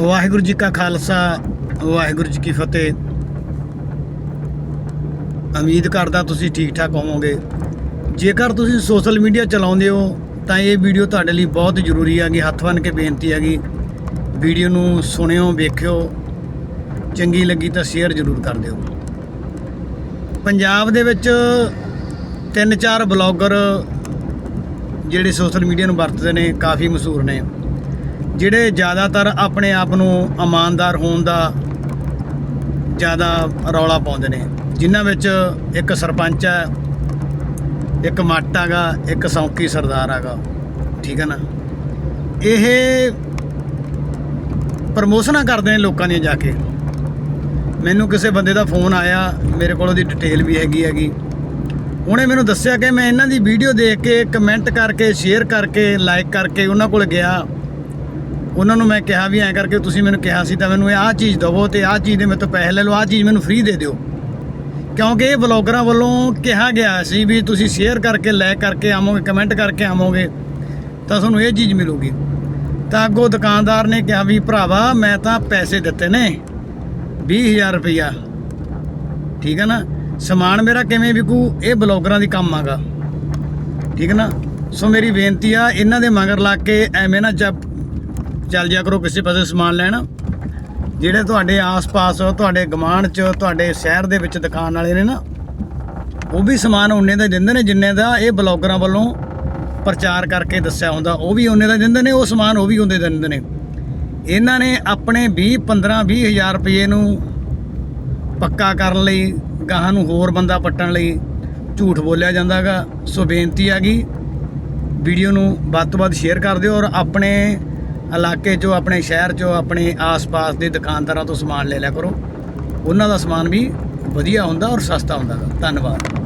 ਵਾਹਿਗੁਰੂ ਜੀ ਕਾ ਖਾਲਸਾ, ਵਾਹਿਗੁਰੂ ਜੀ ਕੀ ਫਤਿਹ। ਉਮੀਦ ਕਰਦਾ ਤੁਸੀਂ ਠੀਕ ਠਾਕ ਹੋਵੋਗੇ। ਜੇਕਰ ਤੁਸੀਂ ਸੋਸ਼ਲ ਮੀਡੀਆ ਚਲਾਉਂਦੇ ਹੋ, ਤਾਂ ਇਹ ਵੀਡੀਓ ਤੁਹਾਡੇ ਲਈ ਬਹੁਤ ਜ਼ਰੂਰੀ ਹੈਗੀ, ਹੱਥ ਬੰਨ੍ਹ ਕੇ ਬੇਨਤੀ ਹੈਗੀ। ਵੀਡੀਓ ਨੂੰ ਸੁਣਿਓ, ਵੇਖਿਓ, ਚੰਗੀ ਲੱਗੀ ਤਾਂ ਸ਼ੇਅਰ ਜ਼ਰੂਰ ਕਰ ਦਿਓ। ਪੰਜਾਬ ਦੇ ਵਿੱਚ ਤਿੰਨ ਚਾਰ ਬਲੌਗਰ ਜਿਹੜੇ ਸੋਸ਼ਲ ਮੀਡੀਆ ਨੂੰ ਵਰਤਦੇ ਨੇ, ਕਾਫੀ ਮਸ਼ਹੂਰ ਨੇ। ਜਿਹੜੇ ਜ਼ਿਆਦਾਤਰ ਆਪਣੇ ਆਪ ਨੂੰ ਇਮਾਨਦਾਰ ਹੋਣ ਦਾ ਜ਼ਿਆਦਾ ਰੌਲਾ ਪਾਉਂਦੇ ਨੇ। ਜਿਨ੍ਹਾਂ ਵਿੱਚ ਇੱਕ ਸਰਪੰਚ ਹੈ, ਇੱਕ ਮੱਟ ਹੈਗਾ, ਇੱਕ ਸੌਂਕੀ ਸਰਦਾਰ ਹੈਗਾ। ਠੀਕ ਹੈ ਨਾ? ਇਹ ਪ੍ਰਮੋਸ਼ਨਾਂ ਕਰਦੇ ਨੇ ਲੋਕਾਂ ਦੀਆਂ ਜਾ ਕੇ। ਮੈਨੂੰ ਕਿਸੇ ਬੰਦੇ ਦਾ ਫੋਨ ਆਇਆ, ਮੇਰੇ ਕੋਲ ਉਹਦੀ ਡਿਟੇਲ ਵੀ ਹੈਗੀ ਹੈਗੀ। ਉਹਨੇ ਮੈਨੂੰ ਦੱਸਿਆ ਕਿ ਮੈਂ ਇਹਨਾਂ ਦੀ ਵੀਡੀਓ ਦੇਖ ਕੇ ਕਮੈਂਟ ਕਰਕੇ ਸ਼ੇਅਰ ਕਰਕੇ ਲਾਈਕ ਕਰਕੇ ਉਹਨਾਂ ਕੋਲ ਗਿਆ। ਉਹਨਾਂ ਨੂੰ ਮੈਂ ਕਿਹਾ ਵੀ ਐਂ ਕਰਕੇ ਤੁਸੀਂ ਮੈਨੂੰ ਕਿਹਾ ਸੀ ਤਾਂ ਮੈਨੂੰ ਇਹ ਆਹ ਚੀਜ਼ ਦਵੋ ਤੇ ਆਹ ਚੀਜ਼ ਦੇ ਮੇਰੇ ਤੋਂ ਪੈਸੇ ਲੈ ਲਓ, ਆਹ ਚੀਜ਼ ਮੈਨੂੰ ਫ੍ਰੀ ਦੇ ਦਿਓ। ਕਿਉਂਕਿ ਇਹ ਬਲੌਗਰਾਂ ਵੱਲੋਂ ਕਿਹਾ ਗਿਆ ਸੀ ਵੀ ਤੁਸੀਂ ਸ਼ੇਅਰ ਕਰਕੇ ਲਾਈਕ ਕਰਕੇ ਆਵੋਗੇ ਕਮੈਂਟ ਕਰਕੇ ਆਵੋਗੇ, ਤਾਂ ਤੁਹਾਨੂੰ ਇਹ ਚੀਜ਼ ਮਿਲੂਗੀ। ਤਾਂ ਅੱਗੋਂ ਦੁਕਾਨਦਾਰ ਨੇ ਕਿਹਾ ਵੀ ਭਰਾਵਾ, ਮੈਂ ਤਾਂ ਪੈਸੇ ਦਿੱਤੇ ਨੇ 20000 ਰੁਪਇਆ ਠੀਕ ਹੈ ਨਾ? ਸਮਾਨ ਮੇਰਾ ਕਿਵੇਂ ਵਿਕੂ, ਇਹ ਬਲੌਗਰਾਂ ਦੀ ਕੰਮ ਆਗਾ। ਠੀਕ ਹੈ ਨਾ? ਸੋ ਮੇਰੀ ਬੇਨਤੀ ਆ, ਇਹਨਾਂ ਦੇ ਮਗਰ ਲੱਗ ਕੇ ਐਵੇਂ ਨਾ ਜਬ ਚੱਲ ਜਾ ਕਰੋ, ਕਿਸੇ ਪਾਸੇ ਸਮਾਨ ਲੈਣ। ਜਿਹੜੇ ਤੁਹਾਡੇ ਆਸ-ਪਾਸ, ਤੁਹਾਡੇ ਗਮਾਨ 'ਚ, ਤੁਹਾਡੇ ਸ਼ਹਿਰ ਦੇ ਵਿੱਚ ਦੁਕਾਨ ਵਾਲੇ ਨੇ ਨਾ, ਉਹ ਵੀ ਸਮਾਨ ਉਹਨੇ ਦਾ ਦਿੰਦੇ ਨੇ, ਜਿੰਨੇ ਦਾ ਇਹ ਬਲੌਗਰਾਂ ਵੱਲੋਂ ਪ੍ਰਚਾਰ ਕਰਕੇ ਦੱਸਿਆ ਹੁੰਦਾ, ਉਹ ਵੀ ਉਹਨੇ ਦਾ ਦਿੰਦੇ ਨੇ, ਉਹ ਸਮਾਨ ਉਹ ਵੀ ਉਹਦੇ ਦਿੰਦੇ ਨੇ। ਇਹਨਾਂ ਨੇ ਆਪਣੇ 20 15 20 ਹਜ਼ਾਰ ਰੁਪਏ ਨੂੰ ਪੱਕਾ ਕਰਨ ਲਈ, ਗਾਹਾਂ ਨੂੰ ਹੋਰ ਬੰਦਾ ਪੱਟਣ ਲਈ ਝੂਠ ਬੋਲਿਆ ਜਾਂਦਾਗਾ। ਸੋ ਬੇਨਤੀ ਹੈਗੀ ਵੀਡੀਓ ਨੂੰ ਵੱਧ ਤੋਂ ਵੱਧ ਸ਼ੇਅਰ ਕਰ ਦਿਓ ਔਰ ਆਪਣੇ ਇਲਾਕੇ 'ਚੋਂ, ਆਪਣੇ ਸ਼ਹਿਰ 'ਚੋਂ, ਆਪਣੇ ਆਸ-ਪਾਸ ਦੇ ਦੁਕਾਨਦਾਰਾਂ ਤੋਂ ਸਮਾਨ ਲੈ ਲਿਆ ਕਰੋ। ਉਹਨਾਂ ਦਾ ਸਮਾਨ ਵੀ ਵਧੀਆ ਹੁੰਦਾ ਔਰ ਸਸਤਾ ਹੁੰਦਾ। ਧੰਨਵਾਦ।